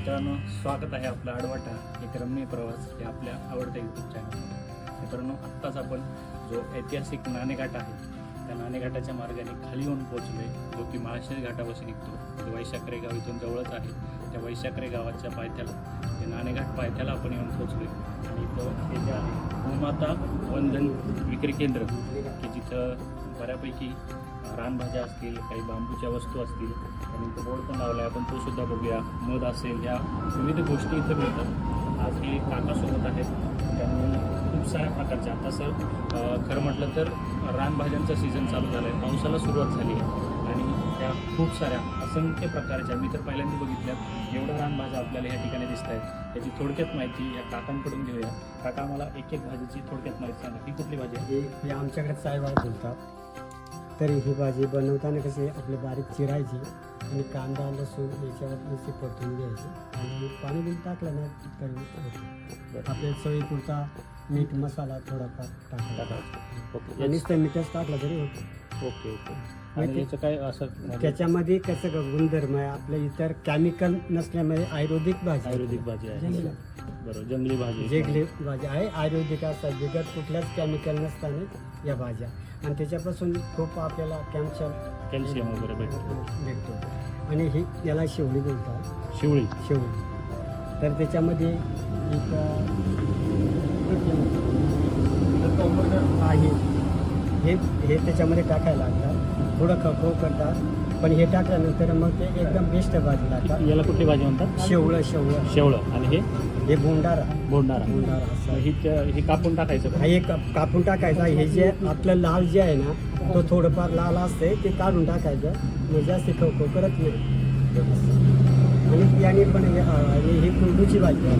मित्रांनो स्वागत आहे आपला आडवाटा एक रम्य प्रवास हे आपल्या आवडत्या यूट्यूब चॅनल मित्रांनो आत्ताच आपण जो ऐतिहासिक नाणेघाट आहे त्या नाणेघाटाच्या मार्गाने खाली येऊन पोहोचलोय. जो की महाशय घाटापासून निघतो. जो वैशाखरे गाव इथून जवळच आहे. त्या वैशाखरे गावाच्या पायथ्याला नाणेघाट पायथ्याला आपण येऊन पोचलो आणि इथं येथे आले गोमाता भूमाता वंदन विक्री केंद्र की जिथं बऱ्यापैकी रानभाज्या असतील काही बांबूच्या वस्तू असतील आणि बोर्ड पण लावला आहे आपण तो सुद्धा बघूया. मध असेल या विविध गोष्टी इथं मिळतात. आज हे काकासोबत आहेत. त्यांनी खूप साऱ्या प्रकारच्या आता सर खरं म्हटलं तर रानभाज्यांचा सीझन चालू झाला आहे पावसाला सुरुवात झाली आहे. आणि त्या खूप साऱ्या असंख्य प्रकारच्या मी तर पहिल्यांदा बघितल्या. एवढ्या रानभाज्या आपल्याला या ठिकाणी दिसत आहेत याची थोडक्यात माहिती या काकांकडून घेऊया. काका मला एक एक भाजीची थोडक्यात माहिती सांगा. ही कुठली भाजी आहे? ही आमच्याकडे सायवाळ बोलतात. तरी ही भाजी बनवताना कशी आपली बारीक चिरायची आणि कांदा लसूण याच्यावर नुसती परतून घ्यायची आणि पाणी बिल टाकलं ना तरी. आपल्या चवीपुरता मीठ मसाला थोडाफार टाकायचा. टाकायचं. ओके. नुसतं मीठच टाकलं तरी होतं. Okay okay. आणि ते- याचं काय असं त्याच्यामध्ये कसं गुणधर्म आहे. आपल्या इतर केमिकल नसल्यामुळे आयुर्वेदिक भाजी. आयुर्वेदिक भाजी आहे. जंगली. बरोबर. जंगली भाजी जेगले भाजी आहे. आयुर्वेदिक असतात. बिगत कुठल्याच केमिकल नसताना या भाज्या. आणि त्याच्यापासून खूप आपल्याला कॅल्शियम कॅल्शियम वगैरे भेटतो. भेटतो. आणि ही याला शेवळी बोलतात. शिवळी. शेवळी. तर त्याच्यामध्ये एक आहे. हे हे त्याच्यामध्ये टाकायला लागतात थोडं खवखव करतात पण हे टाकल्यानंतर मग ते एकदम बेस्ट भाजी लागतात याला कुठली भाजी म्हणतात? शेवळं शेवळं. शेवळं. आणि हे? हे बोंडारा बोंडारा बोंडारा ही हे कापून टाकायचं हा? एक कापून टाकायचा. हे जे आपलं लाल जे आहे ना तो थोडंफार लाल असते ते काढून टाकायचं. म्हणजे जास्त खवखव करत नाही. आणि याने पण हे- आणि ही कुंडूची भाजी आहे.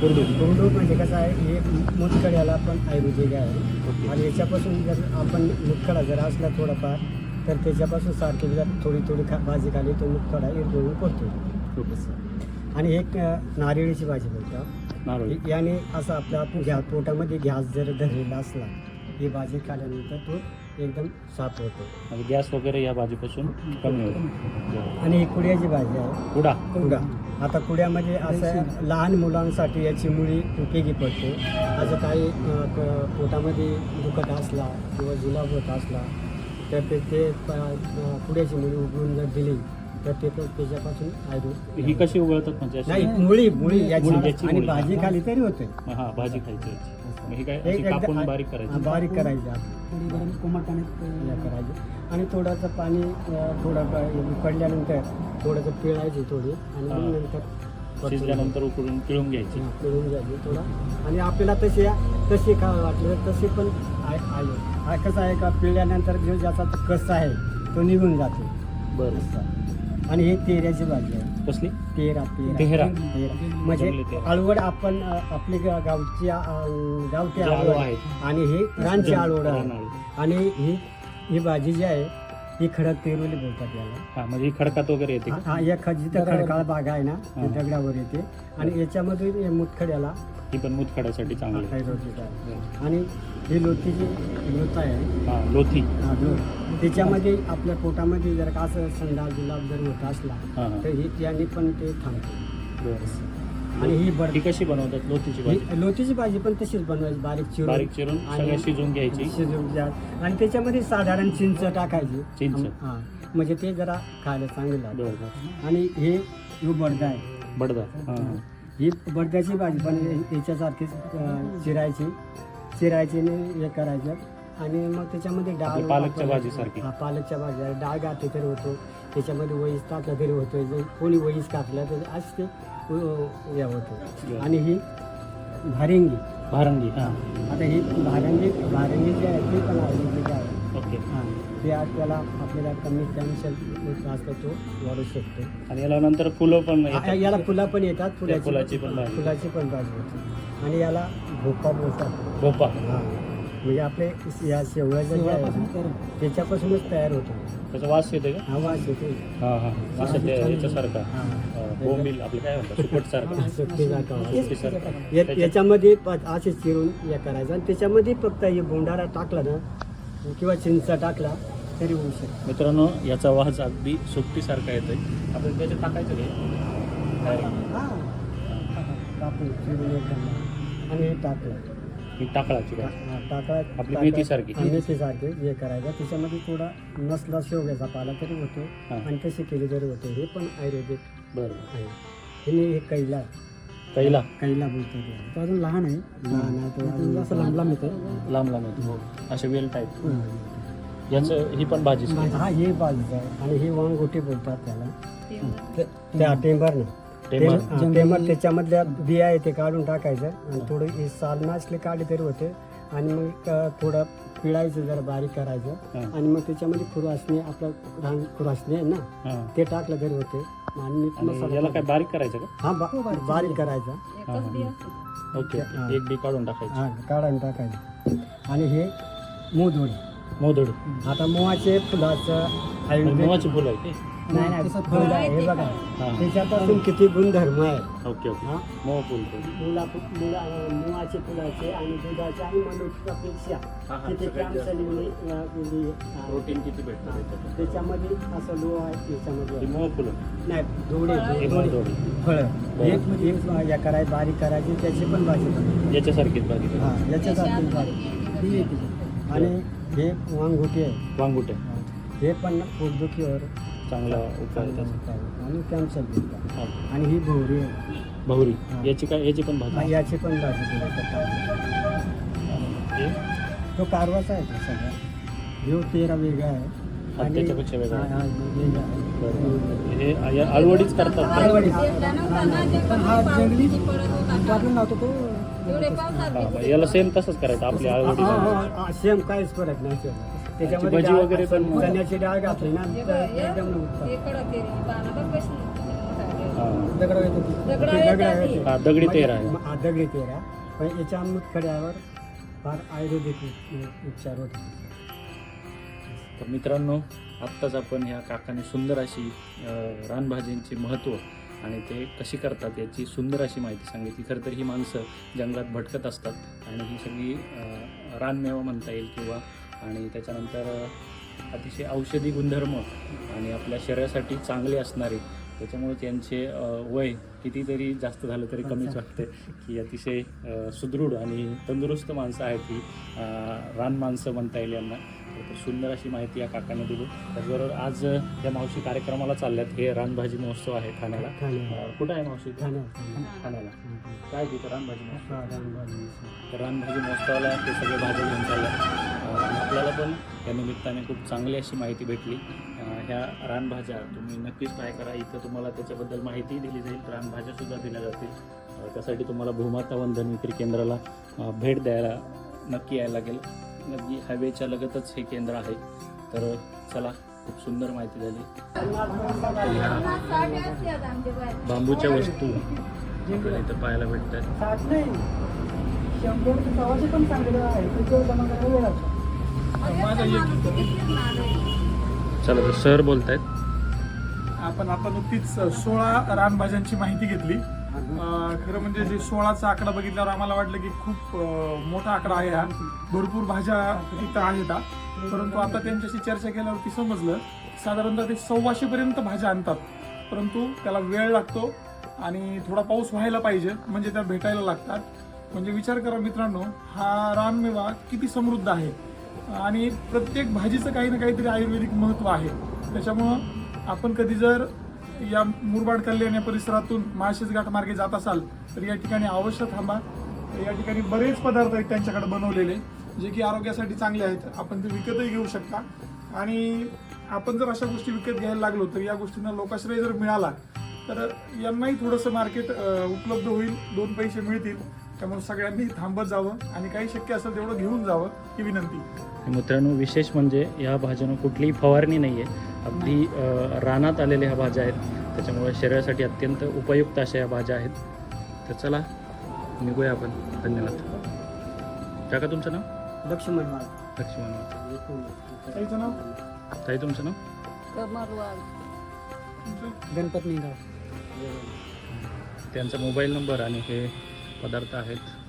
कुरडू. कुंडू म्हणजे कसं आहे हे मुतखड्याला पण आयुर्वेदिक आहे. आणि याच्यापासून जर आपण मुतखडा जर असला थोडाफार तर त्याच्यापासून सारखी जर थोडी थोडी खा भाजी खाली तो मुतखडा इरगळून पडतो. खूपच आणि एक नारळीची भाजी बोलतो नारळी. याने असं आपल्या घ्या पोटामध्ये गॅस जर धरलेला असला ही भाजी खाल्यानंतर तो एकदम साफ होतो. म्हणजे गॅस वगैरे या भाजीपासून कमी होतो. आणि ही कुड्याची भाजी आहे. कुडा. कुडा. आता कुड्यामध्ये असं लहान मुलांसाठी याची मुळी उपयोगी पडते. असं काही पोटामध्ये दुखत असला किंवा जुलाब होत असला तर ते ते प- अं, कुड्याची मुळी उघडून जर दिली तर ते पण त्याच्यापासून आयुर्वेद ही कशी उघडतात म्हणजे अशी? नाही मुळी मुळी याची मुळी, याची आणि मुळी. भाजी खाली तरी होते हा भाजी खायची याची. मग ही काय अशी कापून बारीक करायची बारीक करायची थोडी गरम कोमट पाण्यात या करायची आणि थोडंसं पाणी अं, थोडं प- उकडल्यानंतर थोडंसं पिळायची थोडी आणि हा. नंतर शिजल्यानंतर उकडून पिळून घ्यायची हा, पिळून घ्यायची थोडा आणि आपल्याला तशी तशी खा वाटलं तशी पण आहे आहे. हा कसं आहे का पिळल्यानंतर जो ज्याचा तो कस आहे तो निघून जातो बरं आणि ही तेऱ्याची भाजी आहे कसली तेरा तेरा. तेरा तेरा म्हणजे. आळवड आपण आपली गावची आळू आळवड आहेत. आणि ही रानची आळवड आहे. आणि ही ही भाजी जी आहे ही खडक पेरवली बोलतात याला हा म्हणजे खडकात वगैरे येते? हा- या जिथं खडकाळ बाग आहे ना. ते दगडावर येते आणि याच्यामधून हे मुतखड्याला ही पण मुतखड्यासाठी चांगली आहे. आहे आणि ही लोथीची लोथ आहे. हा लोथी. हा, लोथ. त्याच्यामध्ये आपल्या पोटामध्ये जर का असं संडास जुलाब जर होत असला हा हा. तर ही त्याने पण ते थांबते. आणि ही ही कशी बनवतात लोथीची भाजी? ही लोतीची भाजी पण तशीच बनवायची बारीक चिरून. बारीक चिरून आणि सगळ्या शिजवून घ्यायची. शिजवून घ्या. आणि त्याच्यामध्ये साधारण चिंच टाकायची. चिंच. हा. म्हणजे ते जरा खायला चांगलं लागतं. बरं बरं. आणि हे यो बडदा आहे. बडदा. हा हा. ही बडद्याची भाजी पण हे- याच्यासारखीच अं, चिरायची. चिरायची आणि हे करायचं. आणि मग त्याच्यामध्ये डाळ आपली पालकच्या वापरायची. भाजीसारखी. हा पालकच्या भाजी. डाळ घातली तरी होतो. त्याच्यामध्ये वईस टाकला तरी होतो जर कोणी वईस टाकला तर असं ते अं, हे होतं. आणि ही भारिंगी. भारंगी हा. आता ही भारंगी भारंगी जी आहे ती पण आहे. ओके. हां ते आज त्याला आपल्याला कमी कॅन्सर असतो तो वाढू शकतो. आणि याला नंतर फुलं पण येतात. याला फुला पण येतात त्या फुलाची पण भाजी. फुलाची पण भाजी होते आणि याला भोपा बोलतात. भोपा. हां म्हणजे आपले या शेवळ्याचं जे आहे त्याच्यापासूनच तयार होतो. त्याचा वास येते का? हा वास येतो हा हा असं ते याच्यासारखा. हां. बोंबील आपलं काय म्हणतात? सारखं. याच्यामध्ये प- असे चिरून हे करायचं. आणि त्याच्यामध्ये फक्त हे बोंडारा टाकला ना किंवा चिंचा टाकला तरी होऊ शकतो. मित्रांनो याचा वास अगदी सुट्टीसारखा येतोय. आपण त्याच्यात टाकायचं काय. हा कापून चिरून एकदम आणि हे टाकलं. ही टाकळाची भाजी. हा, टाका आपली मेथीसारखी. हा, मेथीसारखी हे करायचं त्याच्यामध्ये थोडा नसला शेवग्याचा पाला तरी होतो. हा. आणि तशी केली तरी होते हे पण आयुर्वेदिक बरं. आहे. हे हे कैला कैला. कैला बोलतो ते. अजून लहान आहे. लहान आहे तो अजून असं लांब लांब येतो. लांब लांब येतो हो. असे वेल टाईप याचं ही पण भाजी. हा हे बाजूचं आहे. आणि हे वांगोटी बोलतात त्याला. ते- त्या टेंबर ना. टेंबर. त्याच्यामधल्या बिया आहे ते काढून टाकायचं. आणि थोडं हे साल नसले काढले तरी होते. आणि मग थोडं पिळायचं जरा बारीक करायचं. हा. आणि मग त्याच्यामध्ये खुरासणी आपलं रान खुरासणी आहे ना हां. ते टाकलं तरी होते. आणि मीठ आणि मसाला याला काय बारीक करायचं का? हा बा- बारीक करायचा. हां हां. ओके एक बी काढून टाकायचं. हा काढून टाकायचं. आणि हे मोदोडी. मोदोडी. आता मोहाचे फुलाचं आणि आयुर्वेद मुवाची फुलं आहे ते. नाही नाही. आहे हे बघा. त्याच्यापासून किती गुणधर्म आहे. Okay okay. हा? मोह फुल ते मुला मुला मुळाचे फुलाचे आणि दुधाचे आणि मनुष्यापेक्षा हा, हा, सगळ्यात जास्त. म्हणजे, अं, प्रोटीन किती भेटतं त्याच्यामध्ये असं लो आहे त्याच्यामध्ये. मोह फुलं. नाही दोडे हे फळं एक एक या कराय बारीक करायची त्याची पण भाजी बनवायची. याच्यासारखीच भाजी. हा याच्यासारखी भाजी. ही येते. आणि हे वांगुटी. आहे वांगुटे हे पण पोटदुखीवर चांगला आणि कॅन्सर देतात हां. आणि ही भोवरी आहे हा. याची काय याची पण हा, भाजी याची पण भाजी. हे तो कारवाचा आहे तो सगळा ह्यो तेरा वेगळा आहे हा, त्याच्यापेक्षा वेगळा आहे. हा, हा, वेगळा आहे. बरं. हे या आळवडीच करतात का? आळवडी. पण हा जंगली टाकून लावतो तो हा, मग याला सेम तसंच करायचं आपली आळवडी हा, सेम काहीच फरक नाही. त्याच्यामध्ये भजी डाळ- वगैरे पण- चण्याची डाळ घातली ना तर एकदम. दगड. हा, म्हणजे- तेरा आहे. हा, दगडी तेरा. पण याच्या मुतखड्यावर फार आयुर्वेदिक उप- उपचार होते. तर मित्रांनो आत्ताच आपण ह्या काकाने सुंदर अशी अं, रानभाज्यांचे महत्त्व आणि ते कशी करतात याची सुंदर अशी माहिती सांगितली. खरं तर ही माणसं जंगलात भटकत असतात आणि ही सगळी अं, रानमेवा म्हणता येईल किंवा आणि त्याच्यानंतर अतिशय औषधी गुणधर्म आणि आपल्या शरीरासाठी चांगले असणारे त्याच्यामुळे त्यांचे वय कितीतरी जास्त झालं तरी कमीच वाटते की अतिशय सुदृढ आणि तंदुरुस्त माणसं आहेत ही रान माणसं म्हणता येईल यांना. तर सुंदर अशी माहिती या काकाने दिली. त्याचबरोबर आज या मावशी कार्यक्रमाला चालल्यात. हे रानभाजी महोत्सव आहे ठाण्याला. कुठं आहे मावशी? ठाण्याला. काय तिथं रानभाजी महोत्सव. तर रानभाजी महोत्सवाला ते सगळे भाज्या घेऊन चालल्या आपल्याला पण या निमित्ताने खूप चांगली अशी माहिती भेटली. ह्या रानभाज्या तुम्ही नक्कीच ट्राय करा. इथं तुम्हाला त्याच्याबद्दल माहिती दिली जाईल. रानभाज्यासुद्धा दिल्या जातील. त्यासाठी तुम्हाला भूमाता वंदन विक्री केंद्राला भेट द्यायला नक्की यायला लागेल. नक्की हायवेच्या लगतच हे केंद्र आहे. तर चला खूप सुंदर माहिती झाली. बांबूच्या वस्तू. इथं पाहायला भेटतात. चला तर सर आहेत आपण आता नुकतीच सोळा रानभाज्यांची माहिती घेतली. खरं म्हणजे जे सोळाचा आकडा बघितल्यावर आम्हाला वाटलं की खूप मोठा आकडा आहे हा. भरपूर भाज्या इथं आहेत हा. परंतु आता त्यांच्याशी चर्चा केल्यावरती समजलं साधारणतः ते सव्वाशे पर्यंत भाज्या आणतात. परंतु त्याला वेळ लागतो आणि थोडा पाऊस व्हायला पाहिजे म्हणजे त्या भेटायला लागतात. म्हणजे विचार करा मित्रांनो हा रानमेवा किती समृद्ध आहे? आणि प्रत्येक भाजीचं काही ना काहीतरी आयुर्वेदिक महत्त्व आहे. त्याच्यामुळं आपण कधी जर या मुरबाड कल्याण या परिसरातून माळशेज घाट मार्गे जात असाल तर या ठिकाणी अवश्य थांबा. या ठिकाणी बरेच पदार्थ आहेत त्यांच्याकडे बनवलेले जे की आरोग्यासाठी चांगले आहेत. आपण ते विकतही घेऊ शकता. आणि आपण जर अशा गोष्टी विकत घ्यायला लागलो तर या गोष्टींना लोकाश्रय जर मिळाला तर यांनाही थोडंसं मार्केट उपलब्ध होईल. दोन पैसे मिळतील. त्यामुळे सगळ्यांनी थांबत जावं आणि काही शक्य असेल तेवढं घेऊन जावं ही विनंती. मित्रांनो विशेष म्हणजे या भाज्यांना कुठलीही फवारणी नाही आहे अगदी रानात आलेल्या ह्या भाज्या आहेत. त्याच्यामुळे शरीरासाठी अत्यंत उपयुक्त अशा या भाज्या आहेत. तर चला निघूया आपण. धन्यवाद. काका तुमचं नाव? लक्ष्मण लक्ष्मण ताईचं नाव? ताई तुमचं नाव? गणपत निघा त्यांचा मोबाईल नंबर आणि हे पदार्थ आहेत.